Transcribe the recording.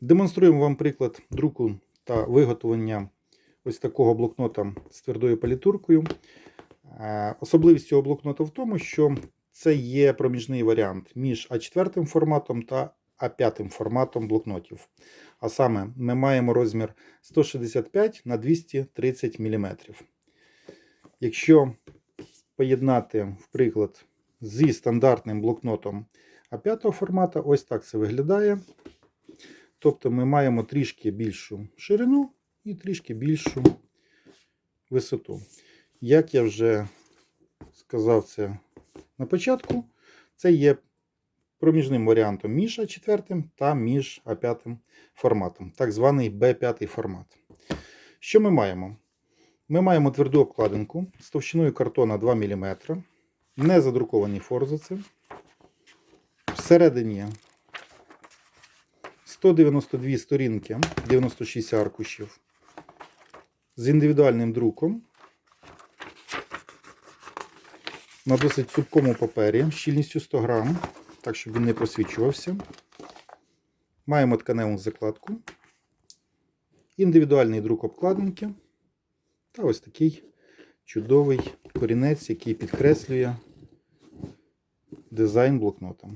Демонструємо вам приклад друку та виготовлення ось такого блокнота з твердою палітуркою. Е, Особливість цього блокнота в тому, що це є проміжний варіант між А4 форматом та А5 форматом блокнотів. А саме ми маємо розмір 165 на 230 мм. Якщо поєднати, в приклад, зі стандартним блокнотом А5 формату, ось так це виглядає. Тобто ми маємо трішки більшу ширину і трішки більшу висоту. Як я вже сказав це на початку, це є проміжним варіантом між А4 та між А5 форматом, так званий B5 формат. Що ми маємо? Ми маємо тверду обкладинку з товщиною картона 2 мм, не задруковані форзаци. Всередині 192 сторінки, 96 аркушів з індивідуальним друком на досить цупкому папері щільністю 100 грам, так щоб він не просвічувався. Маємо тканеву закладку, індивідуальний друк обкладинки та ось такий чудовий корінець, який підкреслює дизайн блокнота.